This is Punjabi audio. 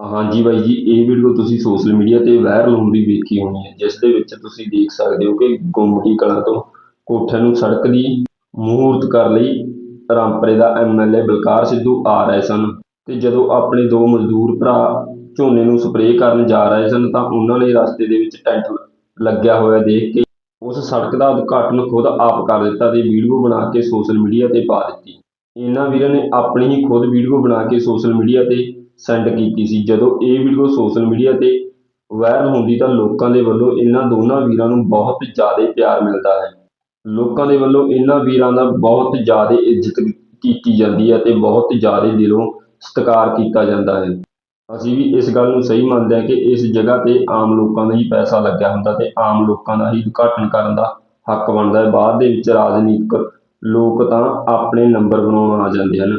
ਹਾਂਜੀ ਬਾਈ ਜੀ, ਇਹ ਵੀਡੀਓ ਤੁਸੀਂ ਸੋਸ਼ਲ ਮੀਡੀਆ ਤੇ ਵਾਇਰਲ ਹੁੰਦੀ ਵੇਖੀ ਹੋਣੀ ਹੈ, ਜਿਸ ਦੇ ਵਿੱਚ ਤੁਸੀਂ ਦੇਖ ਸਕਦੇ ਹੋ ਕਿ ਗੁੰਮਟੀ ਕਲਾਂ ਤੋਂ ਕੋਠਿਆਂ ਨੂੰ ਸੜਕ ਦੀ ਮੂਹਰਤ ਕਰ ਲਈ ਰਾਮਪੁਰੇ ਦਾ M L A Balkar Sidhu ਆ ਰਹੇ ਸਨ ਤੇ ਜਦੋਂ ਆਪਣੇ ਦੋ ਮਜ਼ਦੂਰ ਭਰਾ ਝੋਨੇ ਨੂੰ ਸਪਰੇਅ ਕਰਨ ਜਾ ਰਹੇ ਸਨ ਤਾਂ ਉਹਨਾਂ ਨੇ ਰਸਤੇ ਦੇ ਵਿੱਚ ਟੈਂਟ ਲੱਗਿਆ ਹੋਇਆ ਦੇਖ ਕੇ ਉਸ ਸੜਕ ਦਾ ਉਦਘਾਟਨ ਖੁਦ ਆਪ ਕਰ ਦਿੱਤਾ ਤੇ ਵੀਡੀਓ ਬਣਾ ਕੇ ਸੋਸ਼ਲ ਮੀਡੀਆ ਤੇ ਪਾ ਦਿੱਤੀ। ਇਹਨਾਂ ਵੀਰਾਂ ਨੇ ਆਪਣੀ ਹੀ ਖੁਦ ਵੀਡੀਓ ਬਣਾ ਕੇ ਸੋਸ਼ਲ ਮੀਡੀਆ ਤੇ ਸੈਂਡ ਕੀਤੀ ਸੀ। ਜਦੋਂ ਇਹ ਵੀਡੀਓ ਸੋਸ਼ਲ ਮੀਡੀਆ ਤੇ ਵਾਇਰਲ ਹੁੰਦੀ ਤਾਂ ਲੋਕਾਂ ਦੇ ਵੱਲੋਂ ਇਹਨਾਂ ਦੋਨਾਂ ਵੀਰਾਂ ਨੂੰ ਬਹੁਤ ਜ਼ਿਆਦਾ ਪਿਆਰ ਮਿਲਦਾ ਹੈ। ਲੋਕਾਂ ਦੇ ਵੱਲੋਂ ਇਹਨਾਂ ਵੀਰਾਂ ਦਾ ਬਹੁਤ ਜ਼ਿਆਦਾ ਇੱਜ਼ਤ ਕੀਤੀ ਜਾਂਦੀ ਹੈ ਤੇ ਬਹੁਤ ਜ਼ਿਆਦਾ ਦਿਲੋਂ ਸਤਿਕਾਰ ਕੀਤਾ ਜਾਂਦਾ ਹੈ। ਅਸੀਂ ਵੀ ਇਸ ਗੱਲ ਨੂੰ ਸਹੀ ਮੰਨਦੇ ਹਾਂ ਕਿ ਇਸ ਜਗ੍ਹਾ ਤੇ ਆਮ ਲੋਕਾਂ ਦਾ ਹੀ ਪੈਸਾ ਲੱਗਿਆ ਹੁੰਦਾ ਤੇ ਆਮ ਲੋਕਾਂ ਦਾ ਹੀ ਉਦਘਾਟਨ ਕਰਨ ਦਾ ਹੱਕ ਬਣਦਾ ਹੈ। ਬਾਅਦ ਦੇ ਵਿੱਚ ਰਾਜਨੀਤਿਕ ਲੋਕ ਤਾਂ ਆਪਣੇ ਨੰਬਰ ਬਣਾਉਣ ਆ ਜਾਂਦੇ ਹਨ।